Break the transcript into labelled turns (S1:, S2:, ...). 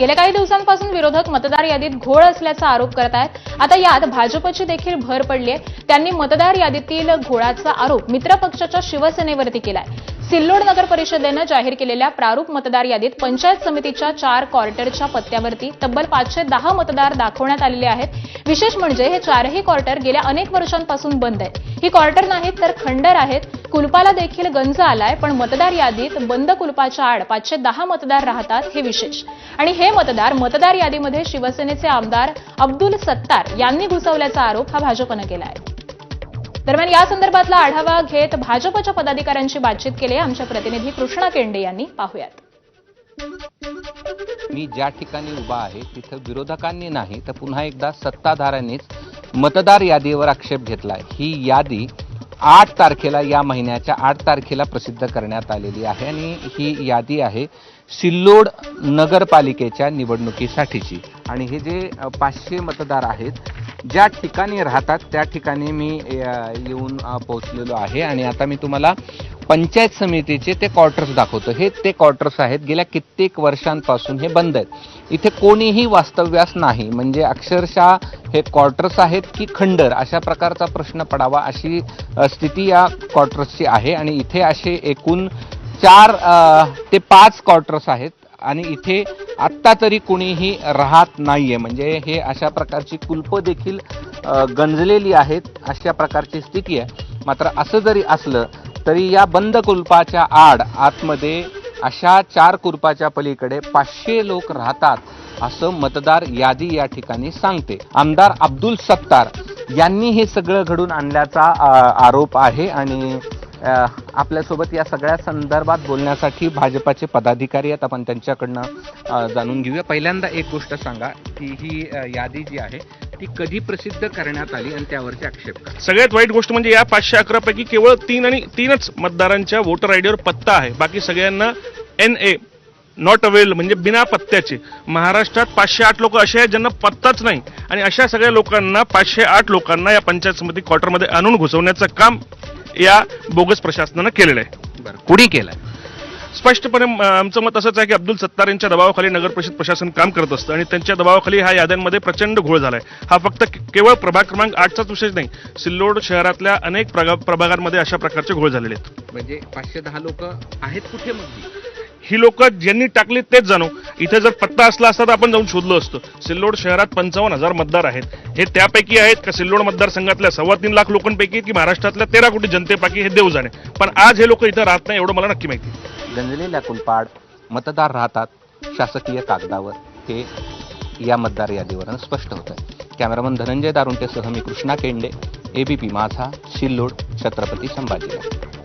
S1: गेल्या काही दिवसांपासून विरोधक मतदार यादीत घोळ असल्याचा आरोप करत आहेत. आता यात भाजपची देखील भर पडली आहे. त्यांनी मतदार यादीतील घोळाचा आरोप मित्रपक्षाच्या शिवसेनेवरती केलाय. सिल्लोड नगर परिषदेनं जाहीर केलेल्या प्रारूप मतदार यादीत पंचायत समितीच्या चार क्वार्टरच्या पत्त्यावरती तब्बल पाचशे दहा मतदार दाखवण्यात आलेले आहेत. विशेष म्हणजे हे चारही क्वार्टर गेल्या अनेक वर्षांपासून बंद आहेत. ही क्वार्टर नाहीत तर खंडर आहेत. कुलपाला देखील गंज आलाय पण मतदार यादीत बंद कुलपाच्या आड पाचशे दहा मतदार राहतात हे विशेष. आणि हे मतदार मतदार यादीमध्ये शिवसेनेचे आमदार अब्दुल सत्तार यांनी घुसवल्याचा आरोप हा भाजपनं केला आहे दरम्यान या संदर्भातला आढावा घेत भाजपच्या पदाधिकाऱ्यांशी बातचीत केली. आहे आमच्या प्रतिनिधी कृष्णा केंडे यांनी. पाहूयात.
S2: मी ज्या ठिकाणी उभा आहे तिथं विरोधकांनी नाही तर पुन्हा एकदा सत्ताधाऱ्यांनीच मतदार यादीवर आक्षेप घेतलाय. ही यादी आठ तारखेला या महिन्याच्या आठ तारखेला प्रसिद्ध करण्यात आलेली आहे आणि ही यादी आहे सिल्लोड नगरपालिकेच्या निवडणुकीसाठीची. आणि हे जे पाचशे मतदार आहेत ज्या ठिकाणी राहतात त्या ठिकाणी मी येऊन पोहोचलेलो आहे. आणि आता मी तुम्हाला पंचायत समितीचे ते क्वार्टर्स दाखवतो. हे ते क्वार्टर्स आहेत. गेल्या कित्येक वर्षांपासून हे बंद आहेत. इथे कोणीही वास्तव्यास नाही. म्हणजे अक्षरशः हे क्वार्टर्स आहेत की खंडर? अशा प्रकारचा प्रश्न पडावा अशी स्थिती या क्वार्टर्सची आहे. आणि इथे असे एकूण चार ते पाच क्वार्टर्स आहेत. आणि इथे आत्ता तरी कुणीही राहत आहे म्हणजे हे अशा प्रकारची कुलपं देखील गंजलेली आहेत अशा प्रकारची स्थिती आहे. मात्र असं जरी असलं तरी या बंद कुलपाच्या आड आतमध्ये अशा चार कुलपाच्या पलीकडे पाचशे लोक राहतात असं मतदार यादी या ठिकाणी सांगते. आमदार अब्दुल सत्तार यांनी हे सगळं घडून आणल्याचा आरोप आहे आणि आपल्यासोबत या सगळ्या संदर्भात बोलण्यासाठी भाजपाचे पदाधिकारी आहेत. आपण त्यांच्याकडनं जाणून घेऊया. पहिल्यांदा एक गोष्ट सांगा की ही यादी जी आहे ती कधी प्रसिद्ध करण्यात आली आणि त्यावरचे आक्षेप
S3: सगळ्यात वाईट गोष्ट म्हणजे या पाचशे अकरा पैकी केवळ तीन आणि तीनच मतदारांच्या वोटर आयडीवर पत्ता आहे. बाकी सगळ्यांना एन ए नॉट अवेल म्हणजे बिना पत्त्याचे. महाराष्ट्रात पाचशे आठ लोक असे आहेत ज्यांना पत्ताच नाही. आणि अशा सगळ्या लोकांना पाचशे आठ लोकांना या पंचायत समिती क्वार्टरमध्ये आणून घुसवण्याचं काम या बोगस प्रशासनानं केलेलं आहे.
S2: कुणी केलंय?
S3: स्पष्टपणे आमचं मत असंच आहे की अब्दुल सत्तार यांच्या दबावाखाली नगर परिषद प्रशासन काम करत असतं आणि त्यांच्या दबावाखाली ह्या याद्यांमध्ये प्रचंड घोळ झालाय. हा फक्त केवळ प्रभाग क्रमांक आठचाच विषय नाही सिल्लोड शहरातल्या अनेक प्रगा- प्रभागांमध्ये अशा प्रकारचे घोळ झालेले आहेत.
S2: म्हणजे पाचशे दहा लोक आहेत कुठे मग?
S3: ही? लोक ज्यांनी टाकली तेच जाणू. इथे जर पत्ता असला असता तर आपण जाऊन शोधलो असतो. सिल्लोड शहरात पंचावन्न हजार मतदार आहेत. हे त्यापैकी आहेत का सिल्लोड मतदारसंघातल्या सव्वा तीन लाख लोकांपैकी की महाराष्ट्रातल्या तेरा कोटी जनतेपैकी हे देव जाणे. पण आज हे लोक इथं राहत नाही एवढं मला नक्की माहिती. आहे.
S2: गंजलेल्या कुलपाड मतदार राहतात शासकीय कागदावर. हे या मतदार यादीवरून स्पष्ट होत आहे कॅमेरामन धनंजय दारुंटेसह मी कृष्णा केंडे एबीपी माझा सिल्लोड छत्रपती संभाजीनगर.